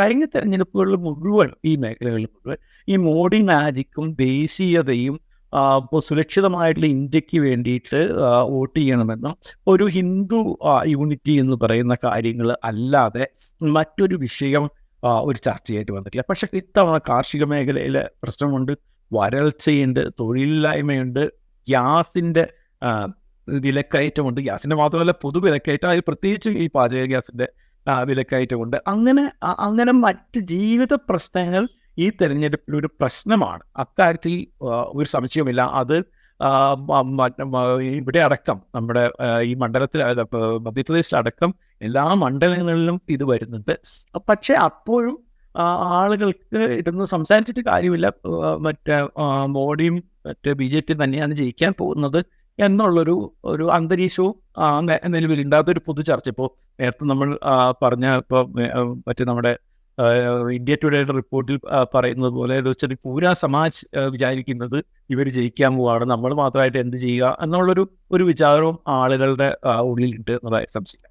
കഴിഞ്ഞ തെരഞ്ഞെടുപ്പുകളിൽ മുഴുവൻ ഈ മേഖലകളിൽ മുഴുവൻ ഈ മോഡി മാജിക്കും ദേശീയതയും സുരക്ഷിതമായിട്ടുള്ള ഇന്ത്യയ്ക്ക് വേണ്ടിയിട്ട് വോട്ട് ചെയ്യണമെന്നും ഒരു ഹിന്ദു യൂണിറ്റി എന്ന് പറയുന്ന കാര്യങ്ങൾ അല്ലാതെ മറ്റൊരു വിഷയം ഒരു ചർച്ചയായിട്ട് വന്നിട്ടില്ല. പക്ഷെ ഇത്തവണ കാർഷിക മേഖലയിലെ പ്രശ്നമുണ്ട് വരൾച്ചയുണ്ട് തൊഴിലില്ലായ്മയുണ്ട് ഗ്യാസിന്റെ വിലക്കയറ്റമുണ്ട്. ഗ്യാസിന്റെ മാത്രമല്ല പൊതു വിലക്കയറ്റം അതിൽ പ്രത്യേകിച്ച് ഈ പാചക ഗ്യാസിന്റെ വിലക്കയറ്റമുണ്ട്. അങ്ങനെ അങ്ങനെ മറ്റ് ജീവിത പ്രശ്നങ്ങൾ ഈ തെരഞ്ഞെടുപ്പിൽ ഒരു പ്രശ്നമാണ്. അക്കാര്യത്തിൽ ഒരു സംശയവുമില്ല. അത് ഇവിടെ അടക്കം നമ്മുടെ ഈ മണ്ഡലത്തിൽ മധ്യപ്രദേശിൽ അടക്കം എല്ലാ മണ്ഡലങ്ങളിലും ഇത് വരുന്നുണ്ട്. പക്ഷെ അപ്പോഴും ആളുകൾക്ക് ഇതൊന്നും സംസാരിച്ചിട്ട് കാര്യമില്ല. മറ്റേ മോഡിയും മറ്റേ ബി ജെ പി തന്നെയാണ് ജയിക്കാൻ പോകുന്നത്. എന്നുള്ളൊരു ഒരു അന്തരീക്ഷവും നിലവിലുണ്ട്. അതൊരു പൊതു ചർച്ച. ഇപ്പോൾ നേരത്തെ നമ്മൾ പറഞ്ഞ ഇപ്പോൾ മറ്റേ നമ്മുടെ ഇന്ത്യ ടുഡേയുടെ റിപ്പോർട്ടിൽ പറയുന്നത് പോലെ വെച്ചാൽ പൂരാ സമാജ് വിചാരിക്കുന്നത് ഇവർ ജയിക്കാൻ പോവാണ്. നമ്മൾ മാത്രമായിട്ട് എന്ത് ചെയ്യുക എന്നുള്ളൊരു ഒരു വിചാരവും ആളുകളുടെ ഉള്ളിലുണ്ട്. എന്നതായ സംശയം.